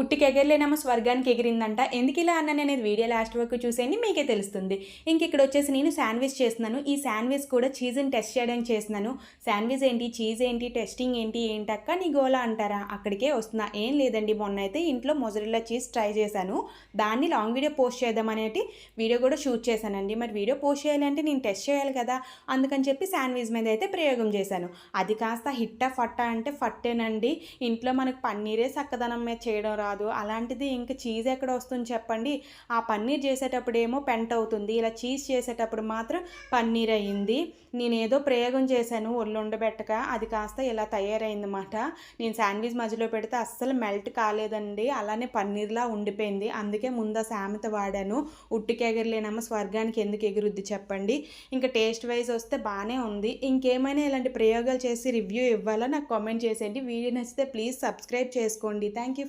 ఉట్టికి ఎగరలేనేమో స్వర్గానికి ఎగిరిందంట. ఎందుకు ఇలా అన్నాను అనేది వీడియో లాస్ట్ వరకు చూసేయండి మీకే తెలుస్తుంది. ఇంక ఇక్కడ వచ్చేసి నేను శాండ్విచ్ చేస్తున్నాను. ఈ శాండ్విచ్ కూడా చీజ్ని టెస్ట్ చేయడానికి చేస్తున్నాను. శాండ్విచ్ ఏంటి చీజ్ ఏంటి టెస్టింగ్ ఏంటి ఏంటక్క నీ గోలా అంటారా? అక్కడికే వస్తున్నా. ఏం లేదండి మొన్న అయితే ఇంట్లో మొజరిల్లా చీజ్ ట్రై చేశాను. దాన్ని లాంగ్ వీడియో పోస్ట్ చేద్దామనేటి వీడియో కూడా షూట్ చేశానండి. మరి వీడియో పోస్ట్ చేయాలంటే నేను టెస్ట్ చేయాలి కదా. అందుకని చెప్పి శాండ్విచ్ మీద అయితే ప్రయోగం చేశాను. అది కాస్త హిట్టా ఫట్టా అంటే ఫట్టేనండి. ఇంట్లో మనకు పన్నీరే చక్కదనం మీద చేయడం రాదు. అలాంటిది ఇంకా చీజ్ ఎక్కడ వస్తుంది చెప్పండి? ఆ పన్నీర్ చేసేటప్పుడేమో పెంట్ అవుతుంది. ఇలా చీజ్ చేసేటప్పుడు మాత్రం పన్నీర్ అయ్యింది నేను ఏదో ప్రయోగం చేశాను ఒళ్ళు ఉండబెట్టక. అది కాస్త ఇలా తయారైందన్నమాట. నేను శాండ్విచ్ మధ్యలో పెడితే అస్సలు మెల్ట్ కాలేదండి. అలానే పన్నీర్లా ఉండిపోయింది. అందుకే ముందు సామెత వాడాను. ఉట్టికి ఎగరలేనమ్మ స్వర్గానికి ఎందుకు ఎగురుద్ది చెప్పండి? ఇంకా టేస్ట్ వైజ్ వస్తే బాగానే ఉంది. ఇంకేమైనా ఇలాంటి ప్రయోగాలు చేసి రివ్యూ ఇవ్వాలా? నాకు కామెంట్ చేసేయండి. వీడియో నచ్చితే ప్లీజ్ సబ్స్క్రైబ్ చేసుకోండి. Thank you